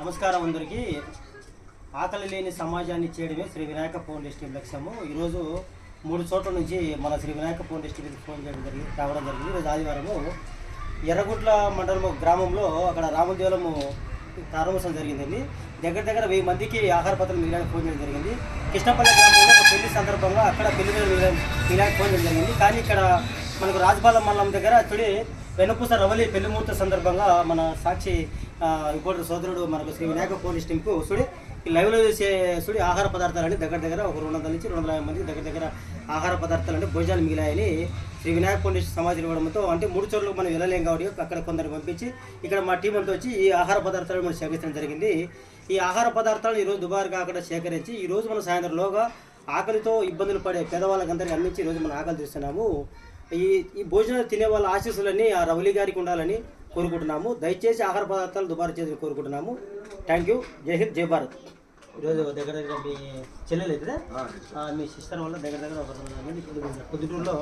నమస్కారం అందరికీ. ఆకలి లేని సమాజాన్ని చేయడమే శ్రీ వినాయక ఫౌండేషన్ లక్ష్యము. ఈరోజు మూడు చోట్ల నుంచి మన శ్రీ వినాయక ఫౌండేషన్ ఫోన్ చేయడం జరిగింది రావడం జరిగింది. ఈరోజు ఆదివారము ఎర్రగుట్ల మండలం గ్రామంలో అక్కడ రామదేవలము ప్రారంభోత్సవం జరిగిందండి. దగ్గర దగ్గర వెయ్యి మందికి ఆహార పత్రం మిగిలిన ఫోన్ చేయడం జరిగింది. కృష్ణపల్లి గ్రామంలో ఒక పెళ్ళి సందర్భంగా అక్కడ పెళ్ళి మిగిలిన ఫోన్ చేయడం జరిగింది. కానీ ఇక్కడ మనకు రాజపాలెం మండలం దగ్గర తుడి వెనుపూస రవలి పెళ్ళి ముహూర్త సందర్భంగా మన సాక్షి ఆ, సోదరుడు మనకు శ్రీ వినాయక పోలీస్ టీంకు సుడి ఈ లైవ్లో చేసే సుడి ఆహార పదార్థాలని దగ్గర దగ్గర ఒక రెండు వందల నుంచి రెండు వందల యాభై మందికి దగ్గర దగ్గర ఆహార పదార్థాలు అంటే భోజనాలు మిగిలాయని శ్రీ వినాయక ఫౌండేషన్ సమాజం ఇవ్వడంతో అంటే మూడు చోట్ల మనం వెళ్ళలేం కాబట్టి అక్కడ కొందరు పంపించి ఇక్కడ మా టీం అంతా వచ్చి ఈ ఆహార పదార్థాలు మనం సేకరించడం జరిగింది. ఈ ఆహార పదార్థాలను ఈరోజు దుబారుగా అక్కడ సేకరించి ఈ రోజు మనం సాయంత్రంలోగా ఆకలితో ఇబ్బందులు పడే పేదవాళ్ళకందరికీ అందించి ఈరోజు మనం ఆకలి తీస్తున్నాము. ఈ ఈ భోజనాలు తినే వాళ్ళ ఆశీస్సులన్నీ ఆ రౌలి గారికి ఉండాలని కోరుకుంటున్నాము. దయచేసి ఆహార పదార్థాలు దుబారా చేయాలని కోరుకుంటున్నాము. థ్యాంక్ యూ జై హింద్ జై భారత్. ఈరోజు దగ్గర దగ్గర మీ చెల్లెలు అవుతుందా మీ సిస్టర్ వల్ల దగ్గర దగ్గర ఒక పొద్దుటూరులో